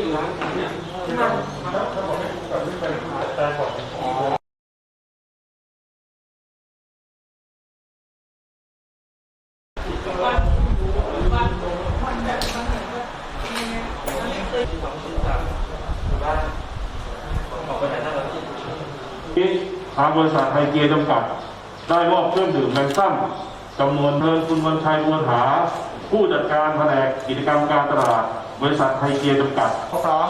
อยู่ร้านผมเนี่ยทางบริษัทไทยเกียร์จำกัด ได้มอบเครื่องดื่มแบงซัม จำนวนเพิ่มคุณวันชัยมวลหา ผู้จัดการแผนกกิจกรรมการตลาด บริษัทไทยเกียร์จำกัดพร้อม